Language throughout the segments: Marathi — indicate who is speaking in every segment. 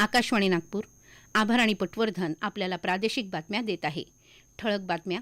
Speaker 1: आकाशवाणी नागपूर. आभार आणि पटवर्धन आपल्याला प्रादेशिक बातम्या देत आहे. ठळक बातम्या.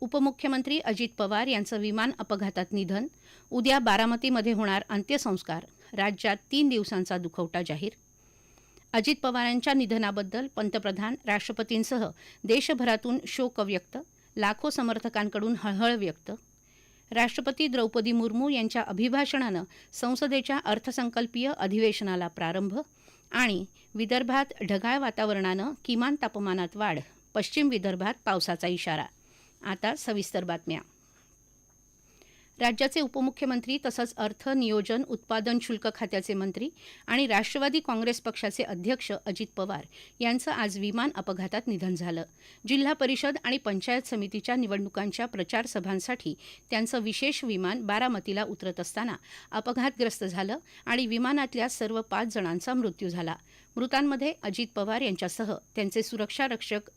Speaker 1: उपमुख्यमंत्री अजित पवार यांचं विमान अपघातात निधन. उद्या बारामतीमध्ये होणार अंत्यसंस्कार. राज्यात तीन दिवसांचा दुखवटा जाहीर. अजित पवारांच्या निधनाबद्दल पंतप्रधान राष्ट्रपतींसह देशभरातून शोक व्यक्त लाखो समर्थकांकडून हळहळ व्यक्त. राष्ट्रपती द्रौपदी मुर्मू यांच्या अभिभाषणानं संसदेच्या अर्थसंकल्पीय अधिवेशनाला प्रारंभ. आणि विदर्भात ढगाळ वातावरणानं किमान तापमानात वाढ. पश्चिम विदर्भात पावसाचा इशारा. आता सविस्तर बातम्या. राज्याचे उपमुख्यमंत्री तसंच अर्थ नियोजन उत्पादन शुल्क खात्याचे मंत्री आणि राष्ट्रवादी काँग्रेस पक्षाचे अध्यक्ष अजित पवार यांचं आज विमान अपघातात निधन झालं. जिल्हा परिषद आणि पंचायत समितीच्या निवडणुकांच्या प्रचार सभांसाठी त्यांचं विशेष विमान बारामतीला उतरत असताना अपघातग्रस्त झालं आणि विमानातल्या सर्व पाच जणांचा मृत्यू झाला. मृतांमध्ये अजित पवार यांच्यासह त्यांचे सुरक्षा रक्षक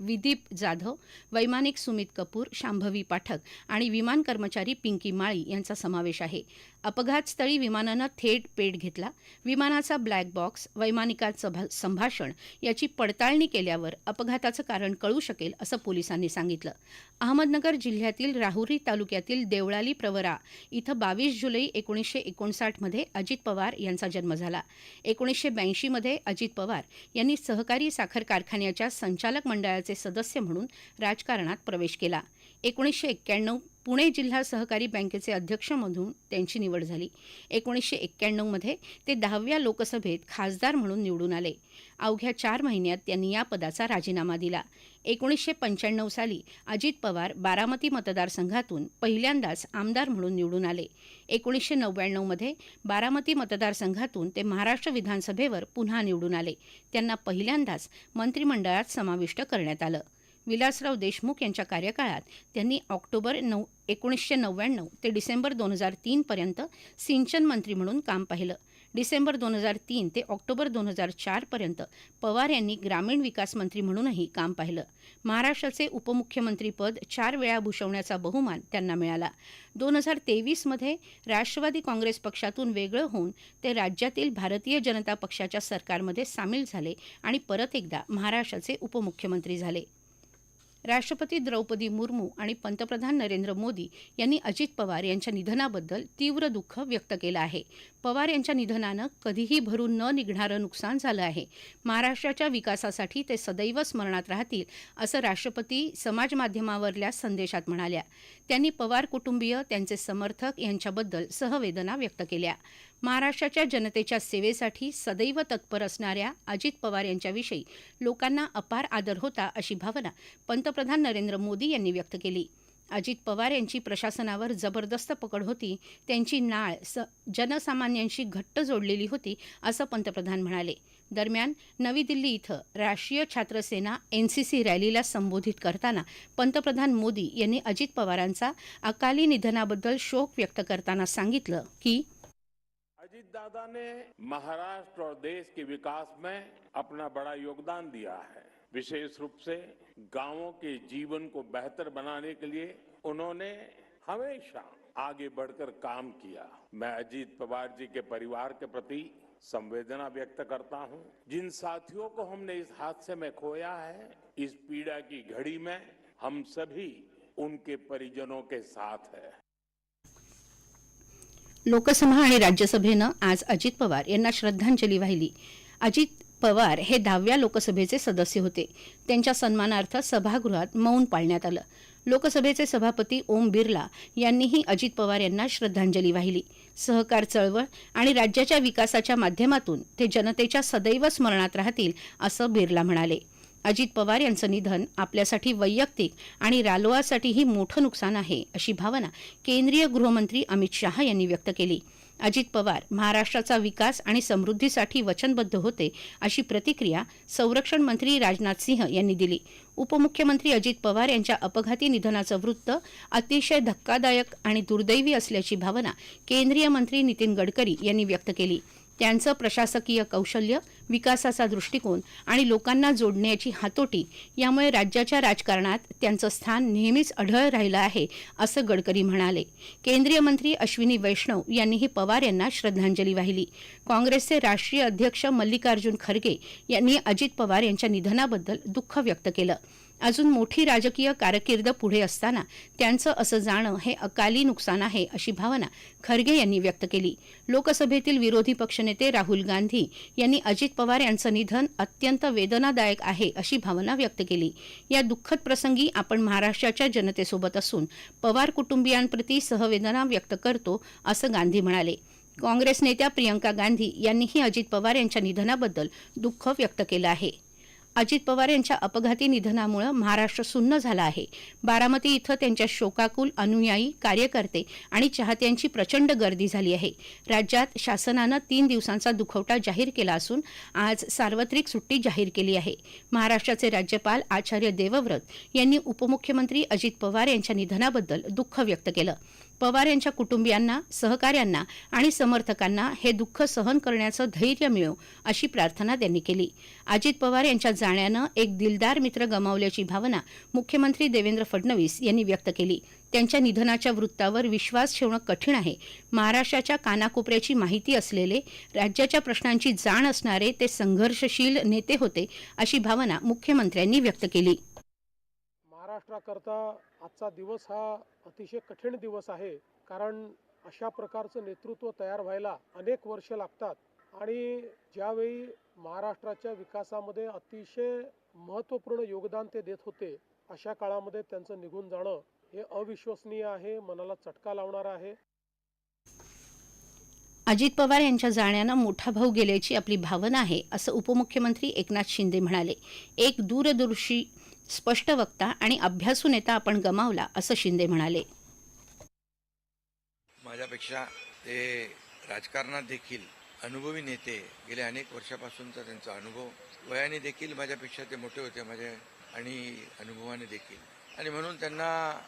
Speaker 1: विदीप जाधव वैमानिक सुमित कपूर शांभवी पाठक आणि विमान कर्मचारी पिंकी माळी यांचा समावेश आहे. अपघातस्थळी विमानानं थेट पेट घेतला. विमानाचा ब्लॅक बॉक्स वैमानिकाचं संभाषण याची पडताळणी केल्यावर अपघाताचं कारण कळू शकेल असं पोलिसांनी सांगितलं. अहमदनगर जिल्ह्यातील राहुरी तालुक्यातील देवळाली प्रवरा इथं बावीस जुलै एकोणीसशे एकोणसाठमध्ये अजित पवार यांचा जन्म झाला. एकोणीसशे ब्याऐंशीमध्ये अजित पवार यांनी सहकारी साखर कारखान्याच्या संचालक मंडळाचे सदस्य म्हणून राजकारणात प्रवेश केला. एकोणीसशे एक्क्याण्णव पुणे जिल्हा सहकारी बँकेचे अध्यक्ष म्हणून त्यांची निवड झाली. एकोणीसशे एक्क्याण्णवमध्ये ते दहाव्या लोकसभेत खासदार म्हणून निवडून आले. अवघ्या चार महिन्यात त्यांनी या पदाचा राजीनामा दिला. एकोणीसशे पंच्याण्णव साली अजित पवार बारामती मतदारसंघातून पहिल्यांदाच आमदार म्हणून निवडून आले. एकोणीसशे नव्याण्णवमध्ये बारामती मतदारसंघातून ते महाराष्ट्र विधानसभेवर पुन्हा निवडून आले. त्यांना पहिल्यांदाच मंत्रिमंडळात समाविष्ट करण्यात आलं. विलासराव देशमुख यांच्या कार्यकाळात त्यांनी ऑक्टोबर नऊ एकोणीसशे नव्याण्णव ते डिसेंबर दोन हजार तीनपर्यंत सिंचन मंत्री म्हणून काम पाहिलं. डिसेंबर दोन हजार तीन ते ऑक्टोबर दोन हजार चारपर्यंत पवार यांनी ग्रामीण विकास मंत्री म्हणूनही काम पाहिलं. महाराष्ट्राचे उपमुख्यमंत्रीपद चार वेळा भूषवण्याचा बहुमान त्यांना मिळाला. दोन हजार तेवीसमध्ये राष्ट्रवादी काँग्रेस पक्षातून वेगळं होऊन ते राज्यातील भारतीय जनता पक्षाच्या सरकारमध्ये सामील झाले आणि परत एकदा महाराष्ट्राचे उपमुख्यमंत्री झाले. राष्ट्रपती द्रौपदी मुर्मू आणि पंतप्रधान नरेंद्र मोदी यांनी अजित पवार यांच्या निधनाबद्दल तीव्र दुःख व्यक्त केलं आहे. पवार यांच्या निधनानं कधीही भरून न निघणारं नुकसान झालं आहे. महाराष्ट्राच्या विकासासाठी ते सदैव स्मरणात राहतील असं राष्ट्रपती समाजमाध्यमावरल्या संदेशात म्हणाल्या. त्यांनी पवार कुटुंबीय त्यांचे समर्थक यांच्याबद्दल सहवेदना व्यक्त केल्या. महाराष्ट्राच्या जनतेच्या सेवेसाठी सदैव तत्पर असणाऱ्या अजित पवार यांच्याविषयी लोकांना अपार आदर होता अशी भावना पंतप्रधान नरेंद्र मोदी यांनी व्यक्त केली. अजित पवार यांची प्रशासनावर जबरदस्त पकड होती. त्यांची नाळ स जनसामान्यांशी घट्ट जोडलेली होती असं पंतप्रधान म्हणाले. दरम्यान नवी दिल्ली इथं राष्ट्रीय छात्रसेना सी रॅलीला संबोधित करताना पंतप्रधान मोदी यांनी अजित पवारांचा अकाली निधनाबद्दल शोक व्यक्त करताना सांगितलं की
Speaker 2: अजित दादा ने महाराष्ट्र और देश के विकास में अपना बड़ा योगदान दिया है। विशेष रूप से गाँवों के जीवन को बेहतर बनाने के लिए उन्होंने हमेशा आगे बढ़कर काम किया। मैं अजीत पवार जी के परिवार के प्रति संवेदना व्यक्त करता हूँ। जिन साथियों को हमने इस हादसे में खोया है, इस पीड़ा की घड़ी में हम सभी उनके परिजनों के साथ है।
Speaker 1: लोकसभा आणि राज्यसभेनं आज अजित पवार यांना श्रद्धांजली वाहिली. अजित पवार हे दहाव्या लोकसभेचे सदस्य होते. त्यांच्या सन्मानार्थ सभागृहात मौन पाळण्यात आलं. लोकसभेचे सभापती ओम बिर्ला यांनीही अजित पवार यांना श्रद्धांजली वाहिली. सहकार चळवळ आणि राज्याच्या विकासाच्या माध्यमातून ते जनतेच्या सदैव स्मरणात राहतील असं बिर्ला म्हणाले. अजित पवार यांचं निधन आपल्यासाठी वैयक्तिक आणि रालोआसाठीही मोठं नुकसान आहे अशी भावना केंद्रीय गृहमंत्री अमित शहा यांनी व्यक्त केली. अजित पवार महाराष्ट्राचा विकास आणि समृद्धीसाठी वचनबद्ध होते अशी प्रतिक्रिया संरक्षण मंत्री राजनाथ सिंह यांनी दिली. उपमुख्यमंत्री अजित पवार यांच्या अपघाती निधनाचं वृत्त अतिशय धक्कादायक आणि दुर्दैवी असल्याची भावना केंद्रीय मंत्री नितीन गडकरी यांनी व्यक्त केली. त्यांचं प्रशासकीय कौशल्य विकासाचा दृष्टिकोन आणि लोकांना जोडण्याची हातोटी यामुळे राज्याच्या राजकारणात त्यांचं स्थान नेहमीच अढळ राहिलं आहे असं गडकरी म्हणाले. केंद्रीय मंत्री अश्विनी वैष्णव यांनीही पवार यांना श्रद्धांजली वाहिली. काँग्रेसचे राष्ट्रीय अध्यक्ष मल्लिकार्जुन खरगे यांनी अजित पवार यांच्या निधनाबद्दल दुःख व्यक्त केलं. अजून मोठी राजकीय कारकीर्द पुढे असताना त्यांचं असं जाणं हे अकाली नुकसान आहे अशी भावना खरगे यांनी व्यक्त केली. लोकसभेतील विरोधी पक्षनेते राहुल गांधी यांनी अजित पवार यांचं निधन अत्यंत वेदनादायक आहे अशी भावना व्यक्त केली. या दुःखद प्रसंगी आपण महाराष्ट्राच्या जनतेसोबत असून पवार कुटुंबियांप्रती सहवेदना व्यक्त करतो असं गांधी म्हणाले. काँग्रेस नेत्या प्रियंका गांधी यांनीही अजित पवार यांच्या निधनाबद्दल दुःख व्यक्त केलं आहे. अजित पवार यांच्या अपघाती निधनामुळे महाराष्ट्र सुन्न झाला आहे. बारामती इथं त्यांच्या शोकाकुल अनुयायी कार्यकर्ते आणि चाहत्यांची प्रचंड गर्दी झाली आहे. राज्यात शासनानं तीन दिवसांचा दुखवटा जाहीर केला असून आज सार्वत्रिक सुट्टी जाहीर केली आहे. महाराष्ट्राचे राज्यपाल आचार्य देवव्रत यांनी उपमुख्यमंत्री अजित पवार यांच्या निधनाबद्दल दुःख व्यक्त केलं. पवार यांच्या कुटुंबियांना सहकाऱ्यांना आणि समर्थकांना हे दुःख सहन करण्याचं धैर्य मिळो अशी प्रार्थना त्यांनी केली. अजित पवार यांच्या जाण्यानं एक दिलदार मित्र गमावल्याची भावना मुख्यमंत्री देवेंद्र फडणवीस यांनी व्यक्त केली. त्यांच्या निधनाच्या वृत्तावर विश्वास ठेवणं कठीण आहे. महाराष्ट्राच्या कानाकोपऱ्याची माहिती असलेले राज्याच्या प्रश्नांची जाण असणारे ते संघर्षशील नेते होते अशी भावना मुख्यमंत्र्यांनी व्यक्त केली.
Speaker 3: महाराष्ट्राकरता आजचा दिवस हा अतिशय कठीण दिवस आहे कारण अशा प्रकारचं नेतृत्व तयार व्हायला अनेक वर्ष लागतात. आणि ज्यावेळी महाराष्ट्राच्या विकासामध्ये अतिशय महत्त्वपूर्ण योगदान ते देत होते अशा काळामध्ये त्यांचं निघून जाणं हे अविश्वसनीय आहे मनाला चटका लावणार आहे.
Speaker 1: अजित पवार यांच्या जाण्यानं मोठा भाऊ गेल्याची आपली भावना आहे असं उपमुख्यमंत्री एकनाथ शिंदे म्हणाले. एक दूरदर्शी स्पष्ट वक्ता आणि अभ्यासू नेता आपण गमावला असं शिंदे म्हणाले.
Speaker 4: माझ्यापेक्षा ते राजकारणात देखील अनुभवी नेते गेल्या अनेक वर्षापासूनचा त्यांचा अनुभव. वयाने देखील माझ्यापेक्षा ते मोठे होते माझ्या आणि अनुभवाने देखील. आणि म्हणून त्यांना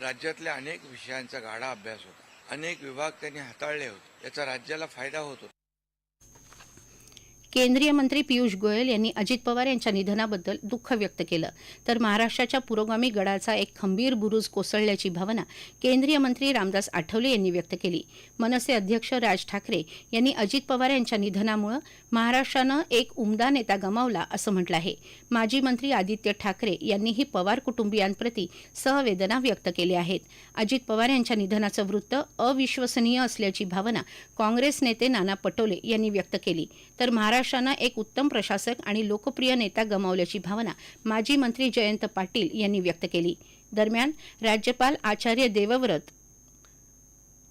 Speaker 4: राज्यातल्या अनेक विषयांचा गाढा अभ्यास होता. अनेक विभाग त्यांनी हाताळले होते. याचा राज्याला फायदा होत.
Speaker 1: केंद्रीय मंत्री पियुष गोयल यांनी अजित पवार यांच्या निधनाबद्दल दुःख व्यक्त केलं. तर महाराष्ट्राच्या पुरोगामी गडाचा एक खंबीर बुरुज कोसळल्याची भावना केंद्रीय मंत्री रामदास आठवले यांनी व्यक्त केली. मनसे अध्यक्ष राज ठाकरे यांनी अजित पवार यांच्या निधनामुळे महाराष्ट्रानं एक उमदा नेता गमावला असं म्हटलं आहे. माजी मंत्री आदित्य ठाकरे यांनीही पवार कुटुंबियांप्रती सहवेदना व्यक्त केल्या आहेत. अजित पवार यांच्या निधनाचं वृत्त अविश्वसनीय असल्याची भावना काँग्रेस नेते नाना पटोले यांनी व्यक्त केली. तर महाराष्ट्रानं एक उत्तम प्रशासक आणि लोकप्रिय नेता गमावल्याची भावना माजी मंत्री जयंत पाटील यांनी व्यक्त केली. दरम्यान राज्यपाल आचार्य देवव्रत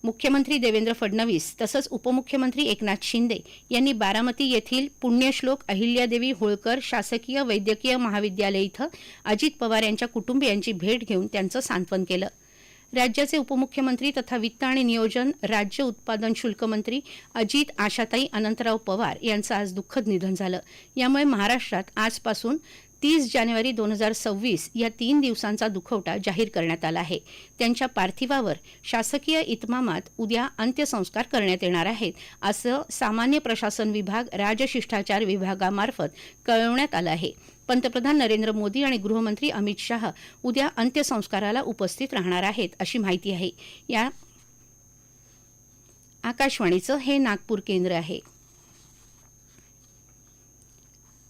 Speaker 1: मुख्यमंत्री देवेंद्र फडणवीस तसंच उपमुख्यमंत्री एकनाथ शिंदे यांनी बारामती येथील पुण्यश्लोक अहिल्यादेवी होळकर शासकीय वैद्यकीय महाविद्यालय इथं अजित पवार यांच्या कुटुंबियांची भेट घेऊन त्यांचं सांत्वन केलं. राज्याचे उपमुख्यमंत्री तथा वित्त आणि नियोजन राज्य उत्पादन शुल्क मंत्री अजित आशाताई अनंतराव पवार यांचं आज दुःखद निधन झालं. यामुळे महाराष्ट्रात आजपासून तीस जानेवारी दोन हजार सव्वीस या तीन दिवसांचा दुखवटा जाहीर करण्यात आला आहे. त्यांच्या पार्थिवावर शासकीय इतमामात उद्या अंत्यसंस्कार करण्यात येणार आहेत असं सामान्य प्रशासन विभाग राजशिष्टाचार विभागामार्फत कळवण्यात आलं आहे. पंतप्रधान नरेंद्र मोदी आणि गृहमंत्री अमित शाह उद्या अंत्यसंस्काराला उपस्थित राहणार आहेत अशी माहिती आहे. या आकाशवाणीचं हे नागपूर केंद्र आहे.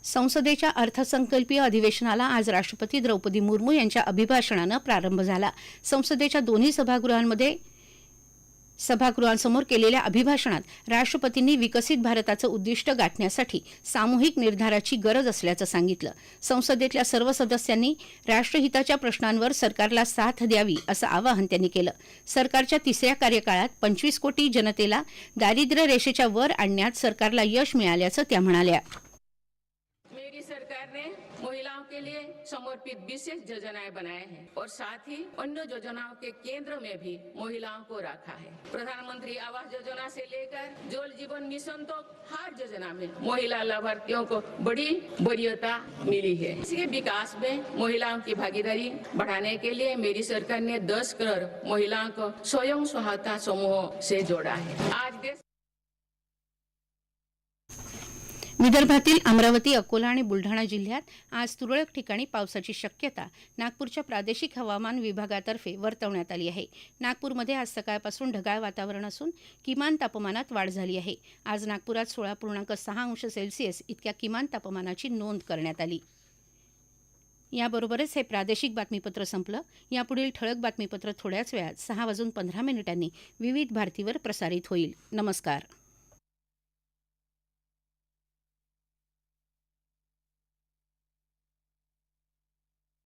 Speaker 1: संसदेच्या अर्थसंकल्पीय अधिवेशनाला आज राष्ट्रपती द्रौपदी मुर्मू यांच्या अभिभाषणानं प्रारंभ झाला. संसदेच्या दोन्ही सभागृहांमध्ये सभागृहांसमोर केलेल्या अभिभाषणात राष्ट्रपतींनी विकसित भारताचं उद्दिष्ट गाठण्यासाठी सामूहिक निर्धाराची गरज असल्याचं सांगितलं. संसदेतल्या सर्व सदस्यांनी राष्ट्रहिताच्या प्रश्नांवर सरकारला साथ द्यावी असं आवाहन त्यांनी केलं. सरकारच्या तिसऱ्या कार्यकाळात पंचवीस कोटी जनतेला दारिद्र्य रेषेच्या वर आणण्यात सरकारला यश मिळाल्याचं त्या म्हणाल्या.
Speaker 5: मेरी के लिए समर्पित विशेष योजनाएँ बनाए हैं और साथ ही अन्य योजनाओं के केंद्र में भी महिलाओं को रखा है। प्रधानमंत्री आवास योजना से लेकर जल जीवन मिशन तक हर योजना में महिला लाभार्थियों को बड़ी वरीयता मिली है। इसके विकास में महिलाओं की भागीदारी बढ़ाने के लिए मेरी सरकार ने 10 करोड़ महिलाओं को स्वयं सहायता समूह से जोड़ा है। आज देश
Speaker 1: विदर्भातील अमरावती अकोला आणि बुलढाणा जिल्ह्यात आज तुरळक ठिकाणी पावसाची शक्यता नागपूरच्या प्रादेशिक हवामान विभागातर्फे वर्तवण्यात आली आहे. नागपूरमध्ये आज सकाळपासून ढगाळ वातावरण असून किमान तापमानात वाढ झाली आहे. आज नागपुरात सोळा पूर्णांक सहा अंश सेल्सिअस इतक्या किमान तापमानाची नोंद करण्यात आली. याबरोबरच हे प्रादेशिक बातमीपत्र संपलं. यापुढील ठळक बातमीपत्र थोड्याच वेळात सहा वाजून पंधरा मिनिटांनी विविध भारतीवर प्रसारित होईल. नमस्कार.